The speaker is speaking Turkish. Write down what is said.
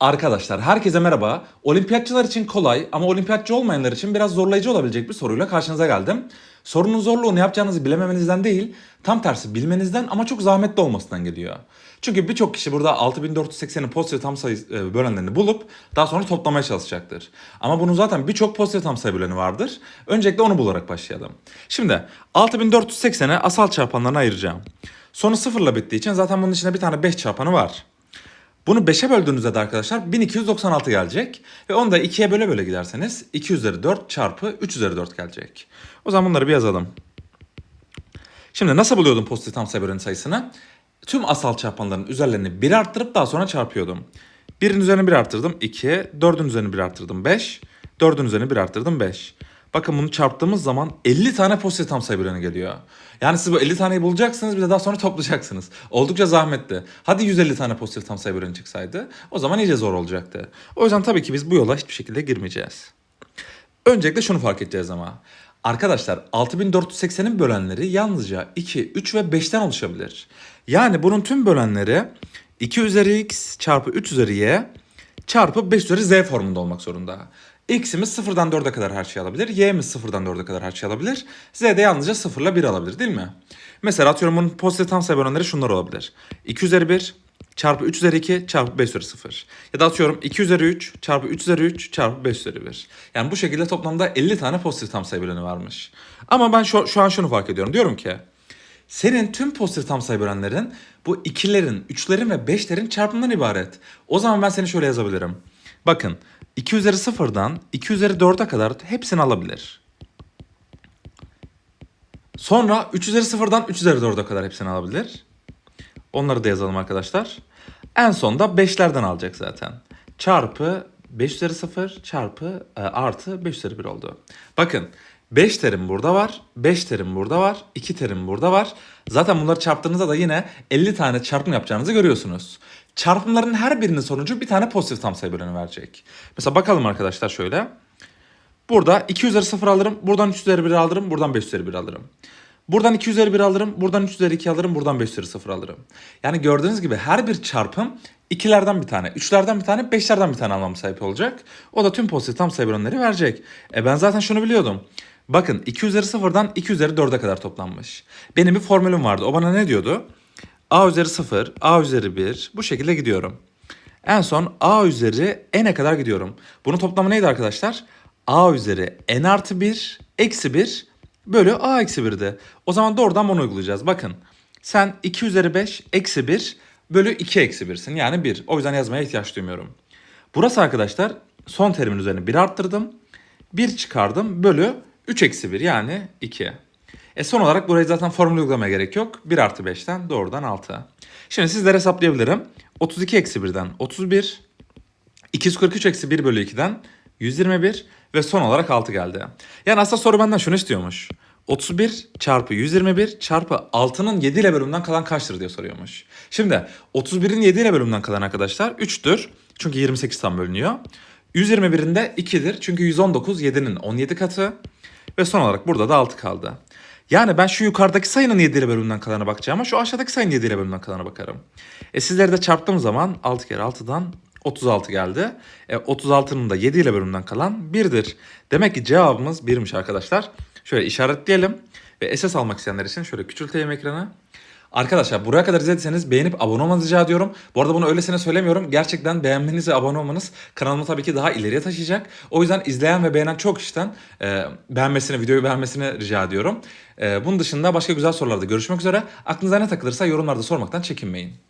Arkadaşlar herkese merhaba. Olimpiyatçılar için kolay ama olimpiyatçı olmayanlar için biraz zorlayıcı olabilecek bir soruyla karşınıza geldim. Sorunun zorluğu ne yapacağınızı bilememenizden değil, tam tersi bilmenizden ama çok zahmetli olmasından geliyor. Çünkü birçok kişi burada 6480'in pozitif tam sayı e, bölenlerini bulup daha sonra toplamaya çalışacaktır. Ama bunun zaten birçok pozitif tam sayı böleni vardır. Öncelikle onu bularak başlayalım. Şimdi 6480'e asal çarpanlarına ayıracağım. Sonu sıfırla bittiği için zaten bunun içinde bir tane 5 çarpanı var. Bunu 5'e böldüğünüzde de arkadaşlar 1296 gelecek. Ve onu da 2'ye böle böle giderseniz 2 üzeri 4 çarpı 3 üzeri 4 gelecek. O zaman bunları bir yazalım. Şimdi nasıl buluyordum pozitif tam sayı sayısını? Tüm asal çarpanların üzerlerini 1 arttırıp daha sonra çarpıyordum. 1'in üzerine 1 arttırdım 2, 4'ün üzerine 1 arttırdım 5, 4'ün üzerine 1 arttırdım 5. Bakın bunu çarptığımız zaman 50 tane pozitif tam sayı böleni geliyor. Yani siz bu 50 taneyi bulacaksınız bir de daha sonra toplayacaksınız. Oldukça zahmetli. Hadi 150 tane pozitif tam sayı böleni çıksaydı o zaman iyice zor olacaktı. O yüzden tabii ki biz bu yola hiçbir şekilde girmeyeceğiz. Öncelikle şunu fark edeceğiz ama. Arkadaşlar 6480'in bölenleri yalnızca 2, 3 ve 5'ten oluşabilir. Yani bunun tüm bölenleri 2 üzeri x çarpı 3 üzeri y çarpı 5 üzeri z formunda olmak zorunda. X'imiz 0'dan 4'e kadar her şeyi alabilir. Y'miz 0'dan 4'e kadar her şeyi alabilir. Z de yalnızca 0 ile 1 alabilir değil mi? Mesela atıyorum bunun pozitif tam sayı bölenleri şunlar olabilir. 2 üzeri 1 çarpı 3 üzeri 2 çarpı 5 üzeri 0. Ya da atıyorum 2 üzeri 3 çarpı 3 üzeri 3 çarpı 5 üzeri 1. Yani bu şekilde toplamda 50 tane pozitif tam sayı böleni varmış. Ama ben şu, şu an şunu fark ediyorum. Diyorum ki senin tüm pozitif tam sayı bölenlerin bu ikilerin, üçlerin ve beşlerin çarpımından ibaret. O zaman ben seni şöyle yazabilirim. Bakın 2 üzeri 0'dan 2 üzeri 4'e kadar hepsini alabilir. Sonra 3 üzeri 0'dan 3 üzeri 4'e kadar hepsini alabilir. Onları da yazalım arkadaşlar. En son da 5'lerden alacak zaten. Çarpı 5 üzeri 0 çarpı e, artı 5 üzeri 1 oldu. Bakın 5 terim burada var, 5 terim burada var, 2 terim burada var. Zaten bunları çarptığınızda da yine 50 tane çarpım yapacağınızı görüyorsunuz. Çarpımların her birinin sonucu bir tane pozitif tam sayı böleni verecek. Mesela bakalım arkadaşlar şöyle. Burada 2 üzeri 0 alırım, buradan 3 üzeri 1 alırım, buradan 5 üzeri 1 alırım. Buradan 2 üzeri 1 alırım, buradan 3 üzeri 2 alırım, buradan 5 üzeri 0 alırım. Yani gördüğünüz gibi her bir çarpım ikilerden bir tane, üçlerden bir tane, beşlerden bir tane anlam sahip olacak. O da tüm pozitif tam sayı bölümleri verecek. E ben zaten şunu biliyordum. Bakın 2 üzeri 0'dan 2 üzeri 4'e kadar toplanmış. Benim bir formülüm vardı. O bana ne diyordu? A üzeri 0, A üzeri 1 bu şekilde gidiyorum. En son A üzeri n'e kadar gidiyorum. Bunun toplamı neydi arkadaşlar? A üzeri n artı 1 eksi 1 bölü A eksi 1'di. O zaman doğrudan bunu uygulayacağız. Bakın sen 2 üzeri 5 eksi 1 bölü 2 eksi 1'sin. Yani 1. O yüzden yazmaya ihtiyaç duymuyorum. Burası arkadaşlar son terimin üzerine 1 arttırdım. 1 çıkardım bölü 3 eksi 1 yani 2. E son olarak burayı zaten formül uygulamaya gerek yok. 1 artı 5'ten doğrudan 6. Şimdi sizlere hesaplayabilirim. 32 eksi 1'den 31. 243 eksi 1 bölü 2'den 121 ve son olarak 6 geldi. Yani aslında soru benden şunu istiyormuş. 31 çarpı 121 çarpı 6'nın 7 ile bölümünden kalan kaçtır diye soruyormuş. Şimdi 31'in 7 ile bölümünden kalan arkadaşlar 3'tür. Çünkü 28 tam bölünüyor. 121'in de 2'dir. Çünkü 119 7'nin 17 katı. Ve son olarak burada da 6 kaldı. Yani ben şu yukarıdaki sayının 7 ile bölümünden kalana bakacağım ama şu aşağıdaki sayının 7 ile bölümünden kalana bakarım. E sizleri de çarptığım zaman 6 kere 6'dan 36 geldi. E, 36'nın da 7 ile bölümünden kalan 1'dir. Demek ki cevabımız 1'miş arkadaşlar. Şöyle işaretleyelim ve esas almak isteyenler için şöyle küçülteyim ekranı. Arkadaşlar buraya kadar izlediyseniz beğenip abone olmanızı rica ediyorum. Bu arada bunu öylesine söylemiyorum. Gerçekten beğenmeniz ve abone olmanız kanalımı tabii ki daha ileriye taşıyacak. O yüzden izleyen ve beğenen çok kişiden e, beğenmesini, videoyu beğenmesini rica ediyorum. E, bunun dışında başka güzel sorularda görüşmek üzere. Aklınıza ne takılırsa yorumlarda sormaktan çekinmeyin.